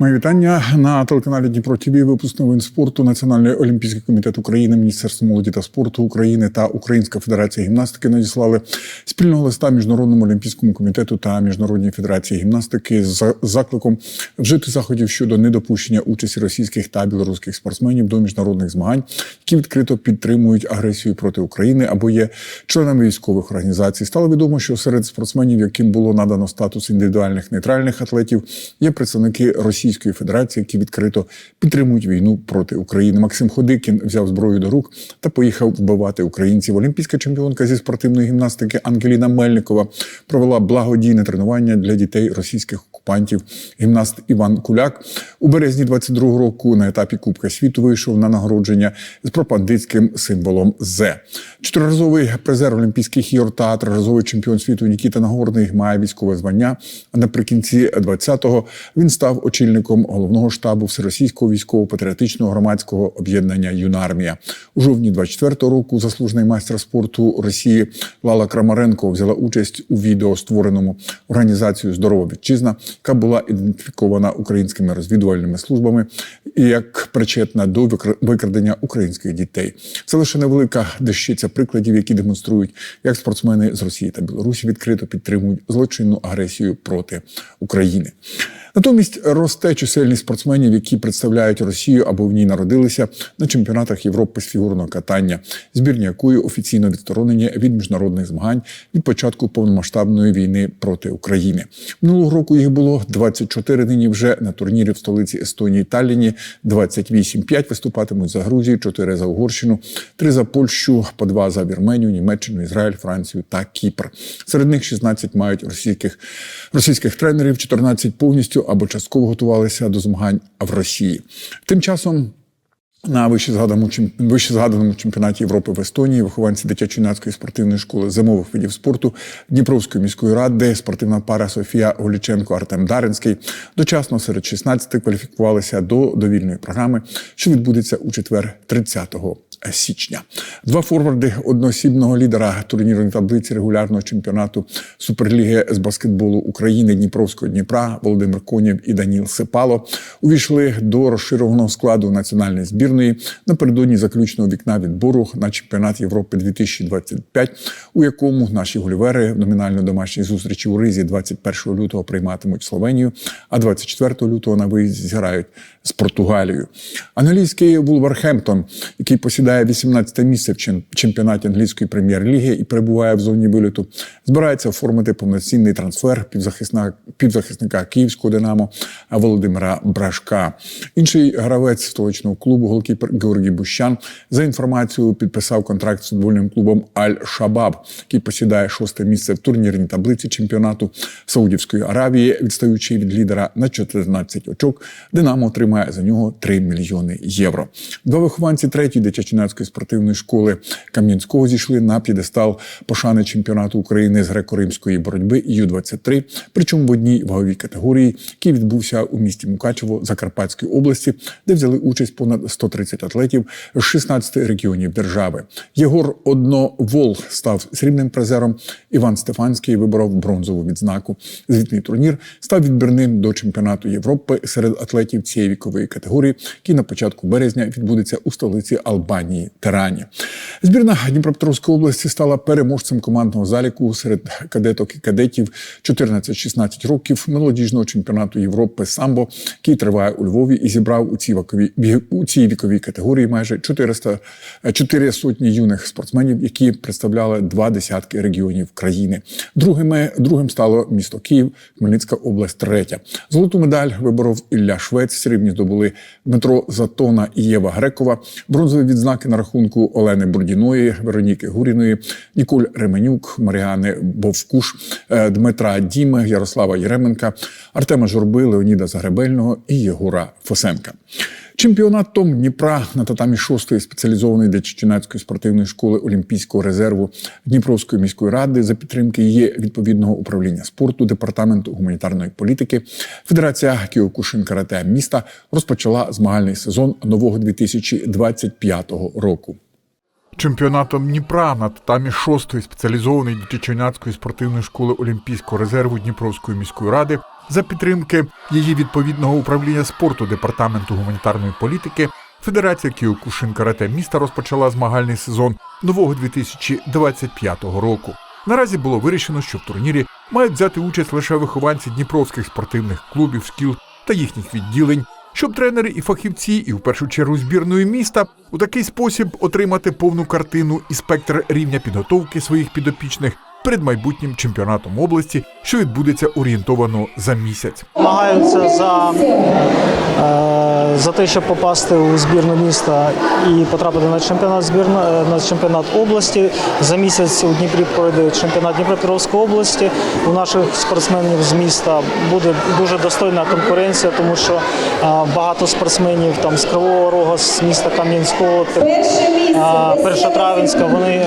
Мої вітання на телеканалі Дніпро ТВ. Випуск новин спорту Національний олімпійський комітет України, Міністерство молоді та спорту України та Українська федерація гімнастики надіслали спільного листа міжнародному олімпійському комітету та міжнародній федерації гімнастики з закликом вжити заходів щодо недопущення участі російських та білоруських спортсменів до міжнародних змагань, які відкрито підтримують агресію проти України або є членами військових організацій. Стало відомо, що серед спортсменів, яким було надано статус індивідуальних нейтральних атлетів, є представники Російської Федерації, які відкрито підтримують війну проти України. Максим Ходикін взяв зброю до рук та поїхав вбивати українців. Олімпійська чемпіонка зі спортивної гімнастики Ангеліна Мельникова провела благодійне тренування для дітей російських окупантів. Гімнаст Іван Куляк у березні 22-го року на етапі Кубка світу вийшов на нагородження з пропагандистським символом З. Чотириразовий призер Олімпійських ігор та триразовий чемпіон світу Нікіта Нагорний має військове звання. А наприкінці 20-го він став очільником головного штабу Всеросійського військово-патріотичного громадського об'єднання Юнармія. У жовтні 24-го року заслужений майстер спорту Росії Лала Крамаренко взяла участь у відео, створеному організацією Здорова вітчизна, яка була ідентифікована українськими розвідувальними службами як причетна до викра- викрадення українських дітей. Це лише невелика дещиця прикладів, які демонструють, як спортсмени з Росії та Білорусі відкрито підтримують злочинну агресію проти України. Натомість росте чисельність спортсменів, які представляють Росію або в ній народилися на чемпіонатах Європи з фігурного катання, збірні якої офіційно відсторонені від міжнародних змагань від початку повномасштабної війни проти України. Минулого року їх було 24, Нині вже на турнірі в столиці Естонії Талліні 28. 5 виступатимуть за Грузію, 4 за Угорщину, 3 за Польщу, по 2 за Вірменію, Німеччину, Ізраїль, Францію та Кіпр. Серед них 16 мають російських російських тренерів, 14 повністю або частково готувалися до змагань в Росії. Тим часом. На чем- вищезгаданому чемпіонаті Європи в Естонії вихованці дитячо-юнацької спортивної школи зимових видів спорту Дніпровської міської ради спортивна пара Софія Голіченко Артем Даринський дочасно серед 16 кваліфікувалися до довільної програми, що відбудеться у четвер 30 січня. Два форварди одноосібного лідера турнірної таблиці регулярного чемпіонату Суперліги з баскетболу України Дніпровського Дніпра Володимир Конєв і Даніл Сипало увійшли до розшированого складу національної збірної напередодні заключного вікна відбору на чемпіонат Європи 2025, у якому наші голівери в номінально домашній зустрічі у Ризі 21 лютого прийматимуть Словенію, а 24 лютого на виїзді зіграють з Португалією. Англійський Вулверхемптон, який посідає 18 місце в чемпіонаті англійської прем'єр-ліги і перебуває в зоні виліту, збирається оформити повноцінний трансфер півзахисна- півзахисника київського Динамо Володимира Брашка. Інший гравець столичного клубу, голкіпер Георгій Бущан, за інформацією підписав контракт з футбольним клубом Аль-Шабаб, який посідає шосте місце в турнірній таблиці чемпіонату Саудівської Аравії, відстаючи від лідера на 14 очок. Динамо отримає за нього 3 мільйони євро. Два вихованці третьої дитячо-юнацької спортивної школи Кам'янського зійшли на п'єдестал пошани чемпіонату України з греко-римської боротьби Ю-23, причому в одній ваговій категорії, який відбувся у місті Мукачево Закарпатської області, де взяли участь понад 130 атлетів з 16 регіонів держави. Єгор Одновол став срібним призером. Іван Стефанський виборов бронзову відзнаку. Звітний турнір став відбірним до чемпіонату Європи серед атлетів цієї вікової категорії, який на початку березня відбудеться у столиці Албанії Терані. Збірна Дніпропетровської області стала переможцем командного заліку серед кадеток і кадетів 14-16 років молодіжного чемпіонату Європи самбо, який триває у Львові і зібрав у цій віковій ві- у цій віковій категорії майже 400, 4 сотні юних спортсменів, які представляли два десятки регіонів країни. Другими другим стало місто Київ, Хмельницька область, третя. Золоту медаль виборов Ілля Швець. Срібні здобули Дмитро Затона і Єва Грекова. Бронзові відзнаки на рахунку Олени Бурдіної, Вероніки Гуріної, Ніколь Ременюк, Маріани Бовкуш, е, Дмитра Діми, Ярослава Єременка, Артема Журби, Леоніда Загребельного і Єгора Фосенка. Чемпіонат Том Дніпра на татамі шостої спеціалізованої дитячо-юнацької спортивної школи Олімпійського резерву Дніпровської міської ради за підтримки її відповідного управління спорту, департаменту гуманітарної політики, Федерація Кіокушин карате міста розпочала змагальний сезон нового 2025 року. Чемпіонатом Дніпра на татамі шостої спеціалізованої дитячо-юнацької спортивної школи Олімпійського резерву Дніпровської міської ради За підтримки її відповідного управління спорту департаменту гуманітарної політики Федерація Кіокушин Карате міста розпочала змагальний сезон нового 2025 року. Наразі було вирішено, що в турнірі мають взяти участь лише вихованці дніпровських спортивних клубів, шкіл та їхніх відділень, щоб тренери і фахівці, і в першу чергу збірної міста у такий спосіб отримати повну картину і спектр рівня підготовки своїх підопічних перед майбутнім чемпіонатом області, що відбудеться орієнтовано за місяць. Змагаються за, е, за те, щоб попасти у збірну міста і потрапити на чемпіонат збірна на чемпіонат області. За місяць у Дніпрі пройде чемпіонат Дніпропетровської області. У наших спортсменів з міста буде дуже достойна конкуренція, тому що е, багато спортсменів там з Кривого Рога, з міста Кам'янського, е, Першотравенська. Вони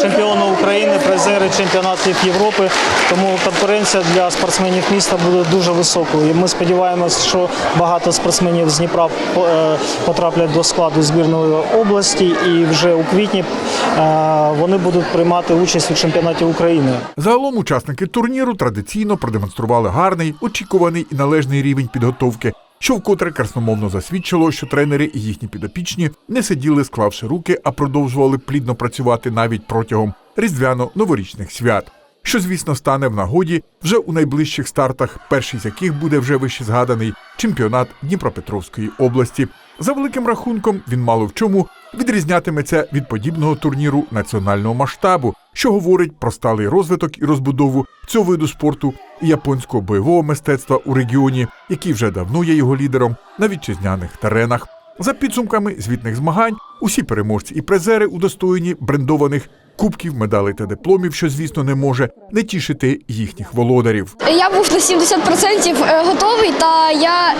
чемпіони України, призери чемпіонатів Європи. Тому конкуренція для спортсменів міста буде дуже високою. І ми сподіваємося, що багато спортсменів з Дніпра е, потраплять до складу збірної області, і вже у квітні е, вони будуть приймати участь у чемпіонаті України. Загалом учасники турніру традиційно продемонстрували гарний, очікуваний і належний рівень підготовки, що вкотре красномовно засвідчило, що тренери і їхні підопічні не сиділи, склавши руки, а продовжували плідно працювати навіть протягом різдвяно-новорічних свят. Що, звісно, стане в нагоді вже у найближчих стартах, перший з яких буде вже вище згаданий чемпіонат Дніпропетровської області. За великим рахунком він мало в чому відрізнятиметься від подібного турніру національного масштабу, що говорить про сталий розвиток і розбудову цього виду спорту і японського бойового мистецтва у регіоні, який вже давно є його лідером на вітчизняних теренах. За підсумками звітних змагань, усі переможці і призери удостоєні брендованих кубків, медалей та дипломів, що, звісно, не може не тішити їхніх володарів. Я був на 70% готовий, та я,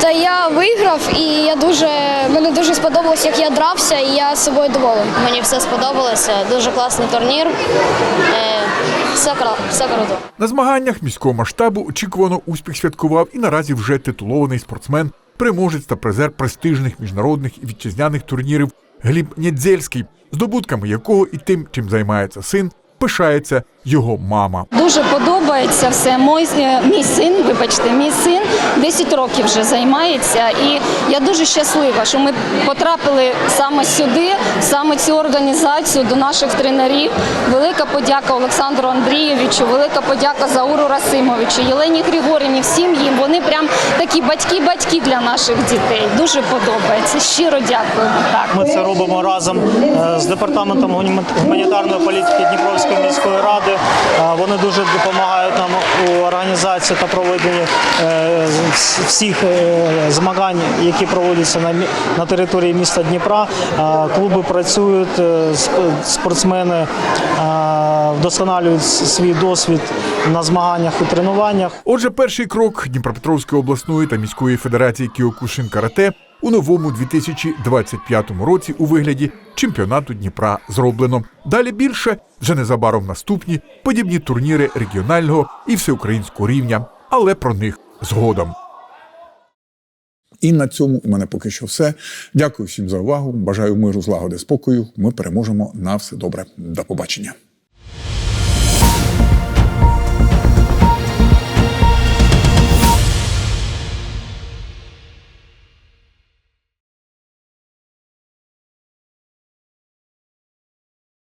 та я виграв, і я дуже, мені дуже сподобалось, як я дрався, і я собою доволений. Мені все сподобалося. Дуже класний турнір. Е, Все, круто. На змаганнях міського масштабу очікувано успіх святкував і наразі вже титулований спортсмен, переможець та призер престижних міжнародних і вітчизняних турнірів Гліб Нєдзельський, здобутками якого і тим, чим займається син, пишається його мама. Дуже подобається все. Мой, е, мій син, вибачте, мій син 10 років вже займається, і я дуже щаслива, що ми потрапили саме сюди, саме цю організацію до наших тренерів. Велика подяка Олександру Андрійовичу, велика подяка Зауру Расимовичу, Єлені Григорівні, всім їм. Вони прям такі батьки-батьки для наших дітей. Дуже подобається. Щиро дякуємо. Так. Ми це робимо разом е, з департаментом гуманітарної політики Дніпровської міської ради. Вони дуже допомагають нам у організації та проведенні е, всіх е, змагань, які проводяться на території міста Дніпра. Клуби працюють, е, сп- спортсмени вдосконалюють свій досвід на змаганнях і тренуваннях. Отже, перший крок Дніпропетровської обласної та міської федерації Кіокушин Карате у новому 2025 році у вигляді чемпіонату Дніпра зроблено. Далі більше вже незабаром наступні подібні турніри регіонального і всеукраїнського рівня, але про них згодом. І на цьому у мене поки що все. Дякую всім за увагу. Бажаю миру, злагоди, спокою. Ми переможемо на все добре. До побачення.